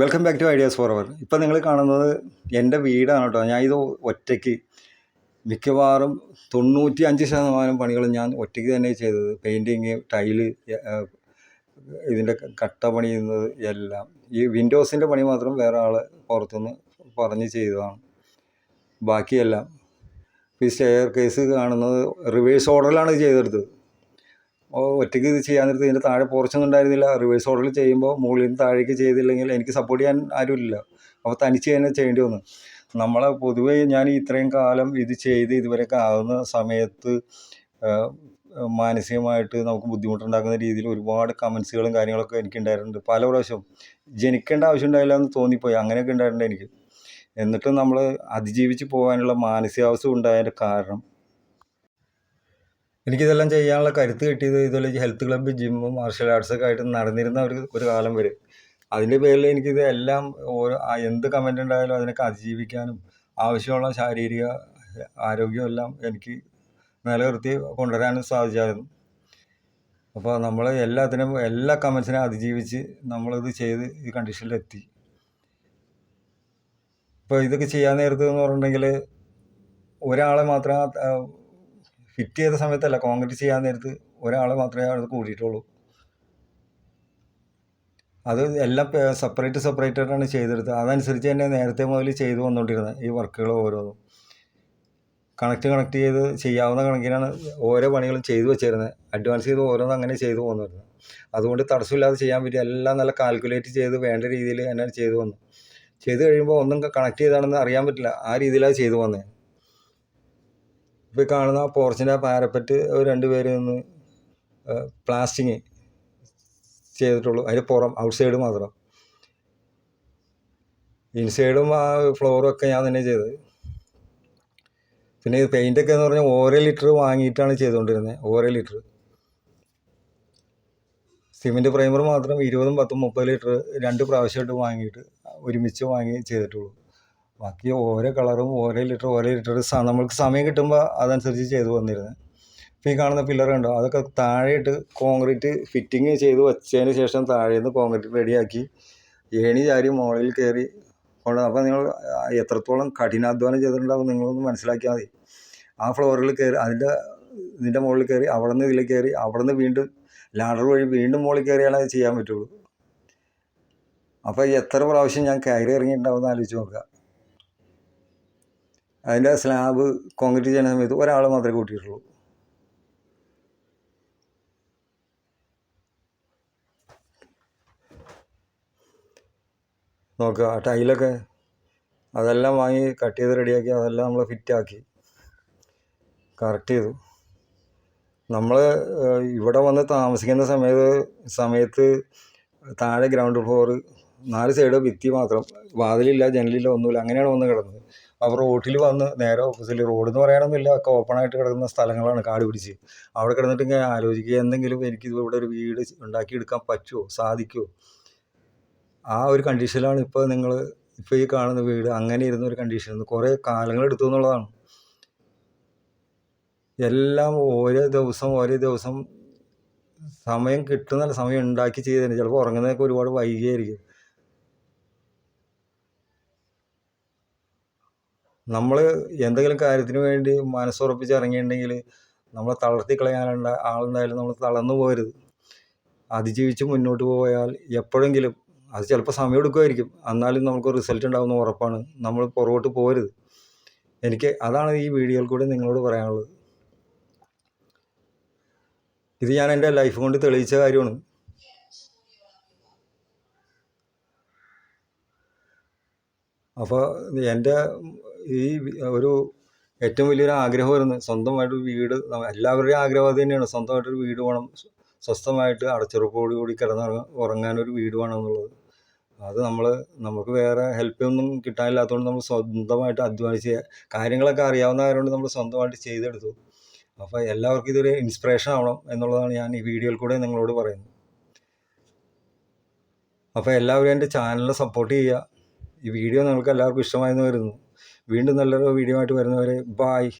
Welcome back to ideas for our ഇപ്പം നിങ്ങൾ കാണുന്നത് എന്റെ വീടാണ് കേട്ടോ. ഞാൻ ഇത് ഒറ്റയ്ക്ക് മിക്കവാറും തൊണ്ണൂറ്റി അഞ്ച് ശതമാനം പണികളും ഞാൻ ഒറ്റയ്ക്ക് തന്നെ ചെയ്തത്. പെയിന്റിങ് ടൈൽ ഇതിന്റെ കട്ട പണിയുന്നത് എല്ലാം. ഈ വിൻഡോസിന്റെ പണി മാത്രം വേറെ ആൾ പുറത്തുനിന്ന് പറഞ്ഞ് ചെയ്തതാണ്. ബാക്കിയെല്ലാം. ഈ സ്റ്റെയർ കേസ് കാണുന്നത് റിവേഴ്സ് ഓർഡറിലാണ് ചെയ്തെടുത്തത്. ഒറ്റയ്ക്ക് ഇത് ചെയ്യാൻ നേരത്ത് ഇതിന്റെ താഴെ പോർച്ചൊന്നും ഉണ്ടായിരുന്നില്ല. റിവേഴ്സ് ഓർഡറിൽ ചെയ്യുമ്പോൾ മുകളിൽ നിന്ന് താഴേക്ക് ചെയ്തില്ലെങ്കിൽ എനിക്ക് സപ്പോർട്ട് ചെയ്യാൻ ആരുമില്ല അപ്പോൾ തനിച്ച് തന്നെ ചെയ്യേണ്ടി വന്നു. നമ്മളെ പൊതുവേ ഞാൻ ഇത്രയും കാലം ഇത് ചെയ്ത് ഇതുവരെയൊക്കെ ആകുന്ന സമയത്ത് മാനസികമായിട്ട് നമുക്ക് ബുദ്ധിമുട്ടുണ്ടാക്കുന്ന രീതിയിൽ ഒരുപാട് കമൻസുകളും കാര്യങ്ങളൊക്കെ എനിക്ക് ഉണ്ടായിട്ടുണ്ട് പല പ്രാവശ്യം ജനിക്കേണ്ട ആവശ്യം ഉണ്ടായില്ല എന്ന് തോന്നിപ്പോയി. അങ്ങനെയൊക്കെ ഉണ്ടായിട്ടുണ്ട് എനിക്ക്. എന്നിട്ട് നമ്മൾ അതിജീവിച്ച് പോകാനുള്ള മാനസികാവസ്ഥ ഉണ്ടായതിന്റെ കാരണം എനിക്കിതെല്ലാം ചെയ്യാനുള്ള കരുത്ത് കിട്ടിയത് ഇതുപോലെ ഹെൽത്ത് ക്ലബ്ബ് ജിമ്മും മാർഷൽ ആർട്സൊക്കെ ആയിട്ട് നടന്നിരുന്ന ഒരു ഒരു കാലം വരെ. അതിന്റെ പേരിൽ എനിക്കിത് എല്ലാം ഓരോ എന്ത് കമന്റ് ഉണ്ടായാലും അതിനൊക്കെ അതിജീവിക്കാനും ആവശ്യമുള്ള ശാരീരിക ആരോഗ്യം എല്ലാം എനിക്ക് നിലനിർത്തി കൊണ്ടുവരാനും സാധിച്ചായിരുന്നു. അപ്പോൾ നമ്മൾ എല്ലാത്തിനും എല്ലാ കമൻസിനെ അതിജീവിച്ച് നമ്മളിത് ചെയ്ത് ഈ കണ്ടീഷനിലെത്തി ഇപ്പോൾ ഇതൊക്കെ ചെയ്യാൻ നേരത്ത് എന്ന് പറഞ്ഞിട്ടുണ്ടെങ്കിൽ ഒരാളെ മാത്രം ആ, ഫിറ്റ് ചെയ്ത സമയത്തല്ല കോൺക്രീറ്റ് ചെയ്യാൻ നേരത്ത് ഒരാളെ മാത്രമേ അത് കൂടിയിട്ടുള്ളൂ. അത് എല്ലാം സെപ്പറേറ്റ് സെപ്പറേറ്റ് ആയിട്ടാണ് ചെയ്തെടുത്തത്. അതനുസരിച്ച് തന്നെ നേരത്തെ മുതൽ ചെയ്തു വന്നുകൊണ്ടിരുന്നത് ഈ വർക്കുകൾ ഓരോന്നും. കണക്ട് കണക്ട് ചെയ്ത് ചെയ്യാവുന്ന കണക്കിനാണ് ഓരോ പണികളും ചെയ്തു വെച്ചിരുന്നത് അഡ്വാൻസ് ചെയ്ത് ഓരോന്നും അങ്ങനെ ചെയ്തു പോകുന്നു അതുകൊണ്ട് തടസ്സമില്ലാതെ ചെയ്യാൻ പറ്റി എല്ലാം നല്ല കാൽക്കുലേറ്റ് ചെയ്ത് വേണ്ട രീതിയിൽ തന്നെ ചെയ്തു വന്നു. ചെയ്ത് കഴിയുമ്പോൾ ഒന്നും കണക്ട് ചെയ്താണെന്ന് അറിയാൻ പറ്റില്ല. ആ രീതിയിലാണ് ചെയ്തു വന്നത് ഇപ്പോൾ ഈ കാണുന്ന പോർച്ചിന്റെ ആ പാരപ്പറ്റ് രണ്ട് പേര് നിന്ന് പ്ലാസ്റ്റിങ് ചെയ്തിട്ടുള്ളൂ. അതിന്റെ പുറം ഔട്ട് സൈഡ് മാത്രം. ഇൻസൈഡും ആ ഫ്ലോറും ഒക്കെ ഞാൻ തന്നെ ചെയ്തത്. പിന്നെ പെയിന്റൊക്കെ എന്ന് പറഞ്ഞാൽ ഓരോ ലിറ്റർ വാങ്ങിയിട്ടാണ് ചെയ്തുകൊണ്ടിരുന്നത് ഓരോ ലിറ്റർ. സിമെന്റ് പ്രൈമർ മാത്രം ഇരുപതും പത്തും മുപ്പത് ലിറ്റർ രണ്ട് പ്രാവശ്യമായിട്ട് വാങ്ങിയിട്ട് ഒരുമിച്ച് വാങ്ങി ചെയ്തിട്ടുള്ളൂ. ബാക്കി ഓരോ കളറും ഓരോ ലിറ്റർ ഓരോ ലിറ്റർ നമ്മൾക്ക് സമയം കിട്ടുമ്പോൾ അതനുസരിച്ച് ചെയ്തു വന്നിരുന്നത് ഇപ്പോൾ ഈ കാണുന്ന പില്ലർ ഉണ്ടോ അതൊക്കെ താഴെയിട്ട് കോൺക്രീറ്റ് ഫിറ്റിങ് ചെയ്ത് വെച്ചതിന് ശേഷം താഴേന്ന് കോൺക്രീറ്റ് റെഡിയാക്കി ഏണി ചാരി മുകളിൽ കയറി കൊണ്ട് അപ്പോൾ നിങ്ങൾ എത്രത്തോളം കഠിനാധ്വാനം ചെയ്തിട്ടുണ്ടാവും നിങ്ങളൊന്ന് മനസ്സിലാക്കിയാൽ മതി. ആ ഫ്ലോറിൽ കയറി അതിന്റെ ഇതിന്റെ മുകളിൽ കയറി അവിടെ നിന്ന് ഇതിൽ കയറി അവിടെ നിന്ന് വീണ്ടും ലാഡർ വഴി വീണ്ടും മുകളിൽ കയറിയാലേ അത് ചെയ്യാൻ പറ്റുള്ളൂ. അപ്പോൾ എത്ര പ്രാവശ്യം ഞാൻ കയറി ഇറങ്ങിയിട്ടുണ്ടാവും എന്ന് ആലോചിച്ച് നോക്കുക. അതിന്റെ സ്ലാബ് കോൺക്രീറ്റ് ചെയ്യുന്ന സമയത്ത് ഒരാൾ മാത്രമേ കൂട്ടിയിട്ടുള്ളൂ. നോക്കുക ആ ടൈലൊക്കെ അതെല്ലാം വാങ്ങി കട്ട് ചെയ്ത് റെഡിയാക്കി അതെല്ലാം നമ്മൾ ഫിറ്റാക്കി കറക്റ്റ് ചെയ്തു. നമ്മൾ ഇവിടെ വന്ന് താമസിക്കുന്ന സമയത്ത് സമയത്ത് താഴെ ഗ്രൗണ്ട് ഫ്ലോറ് നാല് സൈഡ് ഭിത്തി മാത്രം വാതിലില്ല ജനലില്ല ഒന്നുമില്ല അങ്ങനെയാണ് വന്ന് കിടന്നത്. അപ്പോൾ റോട്ടിൽ വന്ന് നേരെ ഓപ്പോസിറ്റ് റോഡ് എന്ന് പറയാനൊന്നുമില്ല. ഒക്കെ ഓപ്പണായിട്ട് കിടക്കുന്ന സ്ഥലങ്ങളാണ് കാട് പിടിച്ച്. അവിടെ കിടന്നിട്ട് ഇങ്ങനെ ആലോചിക്കുക എന്തെങ്കിലും എനിക്ക് ഇവിടെ ഒരു വീട് ഉണ്ടാക്കിയെടുക്കാൻ പറ്റുമോ സാധിക്കുമോ ആ ഒരു കണ്ടീഷനിലാണ് ഇപ്പോൾ നിങ്ങൾ ഇപ്പോൾ ഈ കാണുന്ന വീട് അങ്ങനെ ഇരുന്ന ഒരു കണ്ടീഷൻ കുറേ കാലങ്ങൾ എടുത്തു എന്നുള്ളതാണ്. എല്ലാം ഓരോ ദിവസം ഓരോ ദിവസം സമയം കിട്ടുന്ന സമയം ഉണ്ടാക്കി ചെയ്തതിന് ചിലപ്പോൾ ഉറങ്ങുന്നതൊക്കെ ഒരുപാട് വൈകിയായിരിക്കും. നമ്മൾ എന്തെങ്കിലും കാര്യത്തിന് വേണ്ടി മനസ്സുറപ്പിച്ച് ഇറങ്ങിയിട്ടുണ്ടെങ്കിൽ നമ്മളെ തളർത്തി കളയാനുള്ള ആളുണ്ടായാലും നമ്മൾ തളർന്നു പോകരുത്. അതിജീവിച്ച് മുന്നോട്ട് പോയാൽ എപ്പോഴെങ്കിലും അത് ചിലപ്പോൾ സമയം എടുക്കുമായിരിക്കും. എന്നാലും നമുക്ക് റിസൾട്ട് ഉണ്ടാകുന്ന ഉറപ്പാണ്. നമ്മൾ പുറകോട്ട് പോരുത് എനിക്ക് അതാണ് ഈ വീഡിയോയിൽ കൂടി നിങ്ങളോട് പറയാനുള്ളത്. ഇത് ഞാൻ എന്റെ ലൈഫ് കൊണ്ട് തെളിയിച്ച കാര്യമാണ്. അപ്പോൾ എന്റെ ഈ ഒരു ഏറ്റവും വലിയൊരു ആഗ്രഹം ആഗ്രഹമായിരുന്നു സ്വന്തമായിട്ട് വീട് എല്ലാവരുടെയും ആഗ്രഹം അത് തന്നെയാണ്. സ്വന്തമായിട്ടൊരു വീട് വേണം. സ്വസ്ഥമായിട്ട് അടച്ചുറപ്പോടു കൂടി കിടന്ന് ഉറങ്ങാനൊരു വീട് വേണം എന്നുള്ളത്. അത് നമ്മൾ നമുക്ക് വേറെ ഹെൽപ്പ് ഒന്നും കിട്ടാനില്ലാത്തതുകൊണ്ട് നമ്മൾ സ്വന്തമായിട്ട് അധ്വാനിച്ച് കാര്യങ്ങളൊക്കെ അറിയാവുന്ന ആയതുകൊണ്ട് നമ്മൾ സ്വന്തമായിട്ട് ചെയ്തെടുത്തു. അപ്പോൾ എല്ലാവർക്കും ഇതൊരു ഇൻസ്പിറേഷൻ ആവണം എന്നുള്ളതാണ് ഞാൻ ഈ വീഡിയോയിൽ കൂടെ നിങ്ങളോട് പറയുന്നത്. അപ്പോൾ എല്ലാവരും എന്റെ ചാനലിനെ സപ്പോർട്ട് ചെയ്യുക. ഈ വീഡിയോ നിങ്ങൾക്ക് എല്ലാവർക്കും ഇഷ്ടമായെന്ന് വരുന്നു വീണ്ടും നല്ലൊരു വീഡിയോ ആയിട്ട് വരുന്നവരെ ബായ്